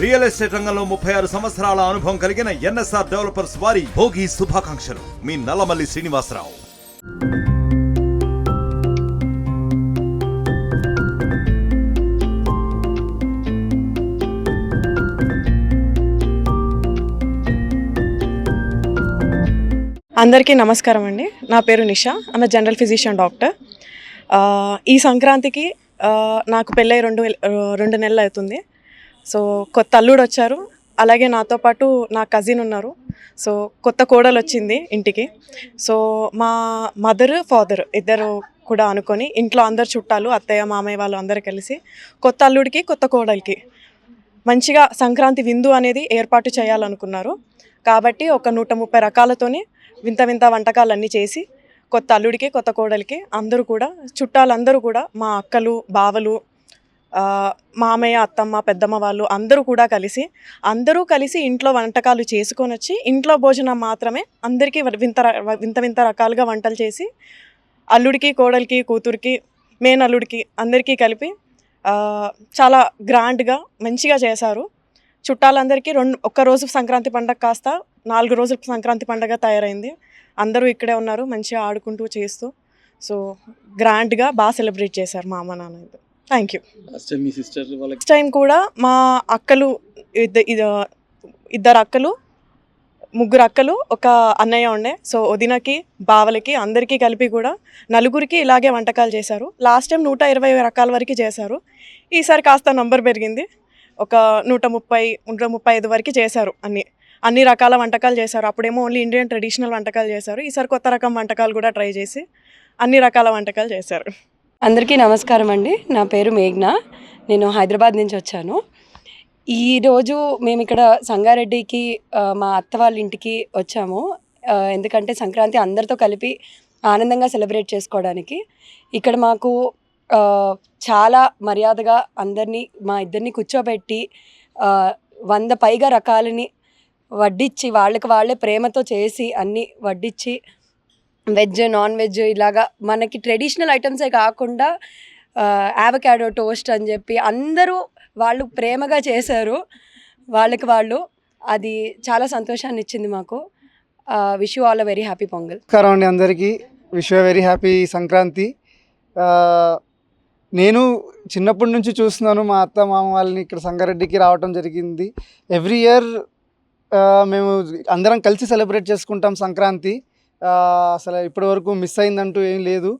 Real estate రంగంలో ముప్పై ఆరు సంవత్సరాల అనుభవం కలిగిన ఎన్ఎస్ఆర్ డెవలపర్స్ వారి భోగి శుభాకాంక్షలు. మీ నల్లమల్లి శ్రీనివాసరావు. అందరికీ నమస్కారం అండి. నా పేరు నిషా. ఆమె జనరల్ ఫిజిషియన్ డాక్టర్ ఈ సంక్రాంతికి నాకు పెళ్ళై రెండు వేల- రెండు నెలలు అవుతుంది. సో కొత్త అల్లుడు వచ్చారు అలాగే నాతో పాటు నా కజిన్ ఉన్నారు. సో కొత్త కోడలు వచ్చింది ఇంటికి. సో మా మదర్ ఫాదర్ ఇద్దరు కూడా అనుకొని ఇంట్లో అందరు చుట్టాలు అత్తయ్య మామయ్య వాళ్ళు అందరు కలిసి కొత్త అల్లుడికి కొత్త కోడలికి మంచిగా సంక్రాంతి విందు అనేది ఏర్పాటు చేయాలనుకున్నారు. కాబట్టి ఒక నూట ముప్పై రకాలతోని వింత వింత వంటకాలన్నీ చేసి కొత్త అల్లుడికి కొత్త కోడలికి అందరూ కూడా చుట్టాలందరూ కూడా మా అక్కలు బావలు మామయ్య అత్తమ్మ పెద్దమ్మ వాళ్ళు అందరూ కూడా కలిసి అందరూ కలిసి ఇంట్లో వంటకాలు చేసుకొని వచ్చి ఇంట్లో భోజనం మాత్రమే అందరికీ వింత వింత వింత రకాలుగా వంటలు చేసి అల్లుడికి కోడలికి కూతురికి మేనల్లుడికి అందరికీ కలిపి చాలా గ్రాండ్గా మంచిగా చేశారు. చుట్టాలందరికీ రెండు ఒక్క రోజు సంక్రాంతి పండగ కాస్త నాలుగు రోజుల సంక్రాంతి పండగ తయారైంది. అందరూ ఇక్కడే ఉన్నారు మంచిగా ఆడుకుంటూ చేస్తూ సో గ్రాండ్గా బాగా సెలబ్రేట్ చేశారు మా అమ్మ నాన్న థ్యాంక్ యూ లాస్ట్ టైం మీ సిస్టర్ వాళ్ళకి నెక్స్ట్ టైం కూడా మా అక్కలు ఇద్ద- ఇద- ఇద్దరు అక్కలు ముగ్గురు అక్కలు ఒక అన్నయ్య ఉండే. సో వదినకి బావలకి అందరికీ కలిపి కూడా నలుగురికి ఇలాగే వంటకాలు చేశారు. లాస్ట్ టైం నూట ఇరవై రకాల వరకు చేశారు. ఈసారి కాస్త నంబర్ పెరిగింది. ఒక నూట ముప్పై నూట ముప్పై ఐదు వరకు చేశారు అన్ని. అన్ని రకాల వంటకాలు చేశారు. అప్పుడేమో ఓన్లీ ఇండియన్ ట్రెడిషనల్ వంటకాలు చేశారు. ఈసారి కొత్త రకం వంటకాలు కూడా ట్రై చేసి అన్ని రకాల వంటకాలు చేశారు. అందరికీ నమస్కారం అండి. నా పేరు మేఘ్న. నేను హైదరాబాద్ నుంచి వచ్చాను. ఈరోజు మేము ఇక్కడ సంగారెడ్డికి మా అత్త వాళ్ళ ఇంటికి వచ్చాము. ఎందుకంటే సంక్రాంతి అందరితో కలిపి ఆనందంగా సెలబ్రేట్ చేసుకోవడానికి. ఇక్కడ మాకు చాలా మర్యాదగా అందరినీ మా ఇద్దరిని కూర్చోబెట్టి వంద పైగా రకాలని వడ్డించి వాళ్ళకి వాళ్ళే ప్రేమతో చేసి అన్నీ వడ్డించి వెజ్ నాన్ వెజ్ ఇలాగా మనకి ట్రెడిషనల్ ఐటమ్సే కాకుండా యావకాడో టోస్ట్ అని చెప్పి అందరూ వాళ్ళు ప్రేమగా చేశారు. వాళ్ళకి వాళ్ళు అది చాలా సంతోషాన్ని ఇచ్చింది మాకు. Wish all a very happy Pongal. నమస్కారం అండి అందరికీ. Wish very happy Sankranti. నేను చిన్నప్పటి నుంచి చూస్తున్నాను మా అత్త మామ వాళ్ళని ఇక్కడ సంగారెడ్డికి రావటం జరిగింది. ఎవ్రీ ఇయర్ మేము అందరం కలిసి సెలబ్రేట్ చేసుకుంటాం సంక్రాంతి. అసలు ఇప్పటి వరకు మిస్ అయిందంటూ ఏం లేదు.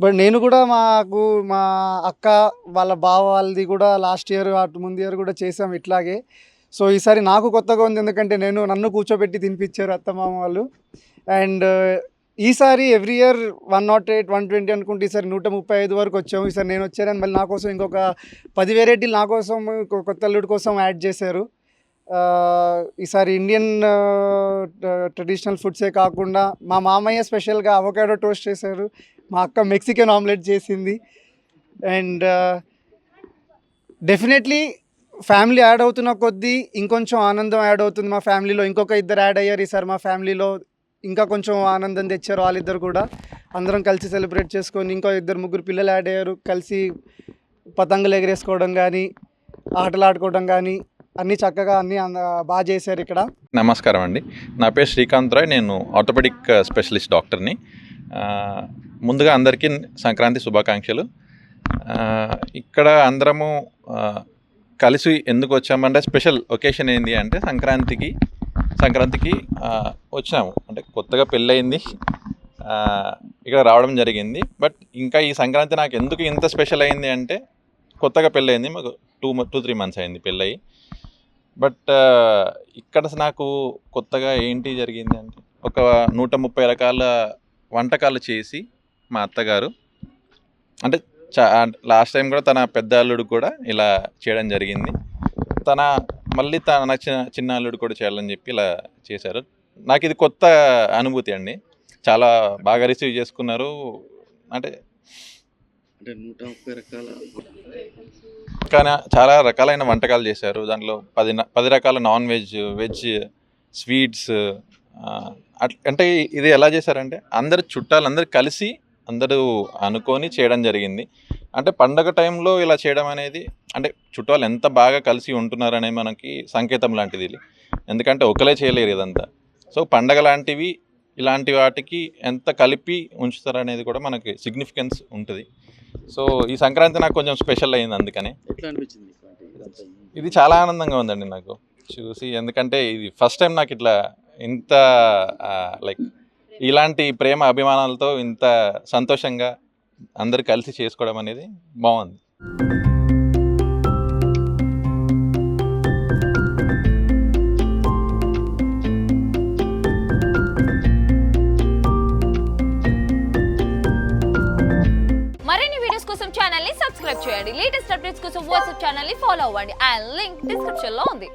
బట్ నేను కూడా మాకు మా అక్క వాళ్ళ బావ వాళ్ళది కూడా లాస్ట్ ఇయర్ అటు ముందు ఇయర్ కూడా చేసాం ఇట్లాగే. సో ఈసారి నాకు కొత్తగా ఉంది ఎందుకంటే నేను నన్ను కూర్చోబెట్టి తినిపించారు అత్తమామ వాళ్ళు. అండ్ ఈసారి every year one nought eight one twenty అనుకుంటే ఈసారి నూట ముప్పై ఐదు వరకు వచ్చాము. ఈసారి నేను వచ్చానని మళ్ళీ నా కోసం ఇంకొక పది వెరైటీలు నా కోసం కొత్త అల్లుడి కోసం యాడ్ చేశారు. ఈసారి ఇండియన్ ట్రెడిషనల్ ఫుడ్సే కాకుండా మా మామయ్య స్పెషల్గా అవకాడో టోస్ట్ చేశారు. మా అక్క మెక్సికన్ ఆమ్లెట్ చేసింది. అండ్ డెఫినెట్లీ ఫ్యామిలీ యాడ్ అవుతున్న కొద్దీ ఇంకొంచెం ఆనందం యాడ్ అవుతుంది మా ఫ్యామిలీలో. ఇంకొక ఇద్దరు యాడ్ అయ్యారు ఈసారి మా ఫ్యామిలీలో. ఇంకా కొంచెం ఆనందం తెచ్చారు వాళ్ళిద్దరు కూడా. అందరం కలిసి సెలబ్రేట్ చేసుకొని ఇంకో ఇద్దరు ముగ్గురు పిల్లలు యాడ్ అయ్యారు. కలిసి పతంగులు ఎగరేసుకోవడం కానీ ఆటలు ఆడుకోవడం కానీ అన్ని చక్కగా అన్ని అంద- బాగా చేశారు ఇక్కడ. నమస్కారం అండి. నా పేరు శ్రీకాంత్ రాయ్. నేను ఆర్థోపెడిక్ స్పెషలిస్ట్ డాక్టర్ని. ముందుగా అందరికీ సంక్రాంతి శుభాకాంక్షలు. ఇక్కడ అందరము కలిసి ఎందుకు వచ్చామంటే స్పెషల్ ఒకేషన్ ఏంటి అంటే సంక్రాంతికి సంక్రాంతికి వచ్చాము. వచ్చినాము అంటే కొత్తగా పెళ్ళయింది. ఇక్కడ రావడం జరిగింది. బట్ ఇంకా ఈ సంక్రాంతి నాకు ఎందుకు ఇంత స్పెషల్ అయింది అంటే కొత్తగా పెళ్ళయింది. మాకు టూ టూ త్రీ మంత్స్ అయింది పెళ్ళయి. బట్ ఇక్కడ నాకు కొత్తగా ఏంటి జరిగింది అంటే ఒక నూట ముప్పై రకాల వంటకాలు చేసి మా అత్తగారు అంటే చా లాస్ట్ టైం కూడా తన పెద్ద అల్లుడు కూడా ఇలా చేయడం జరిగింది. తన మళ్ళీ తన నచ్చిన చిన్న అల్లుడు కూడా చేయాలని చెప్పి ఇలా చేశారు. నాకు ఇది కొత్త అనుభూతి అండి. చాలా బాగా రిసీవ్ చేసుకున్నారు. అంటే అంటే నూట ముప్పై రకాల కానీ చాలా రకాలైన వంటకాలు చేశారు. దాంట్లో పది పది రకాల నాన్ వెజ్ వెజ్ స్వీట్స్ అంటే ఇది ఎలా చేశారంటే అందరు చుట్టాలు అందరు కలిసి అందరూ అనుకొని చేయడం జరిగింది. అంటే పండగ టైంలో ఇలా చేయడం అనేది అంటే చుట్టాలు ఎంత బాగా కలిసి ఉంటున్నారనే మనకి సంకేతం లాంటిది ఎందుకంటే ఒకలే చేయలేరు ఇదంతా. సో పండగ లాంటివి ఇలాంటి వాటికి ఎంత కలిపి ఉంచుతారనేది కూడా మనకి సిగ్నిఫికెన్స్ ఉంటుంది. సో ఈ సంక్రాంతి నాకు కొంచెం స్పెషల్ అయింది అందుకనే. ఇది చాలా ఆనందంగా ఉందండి నాకు. చూసి ఎందుకంటే ఇది ఫస్ట్ టైం నాకు ఇట్లా ఇంత లైక్ ఇలాంటి ప్రేమ అభిమానాలతో ఇంత సంతోషంగా అందరు కలిసి చేసుకోవడం అనేది బాగుంది. చేయండి లేటెస్ట్ అప్డేట్స్ కోసం వాట్సాప్ ఛానల్ని ఫాలో అవ్వండి. అండ్ లింక్ డిస్క్రిప్షన్లో ఉంది.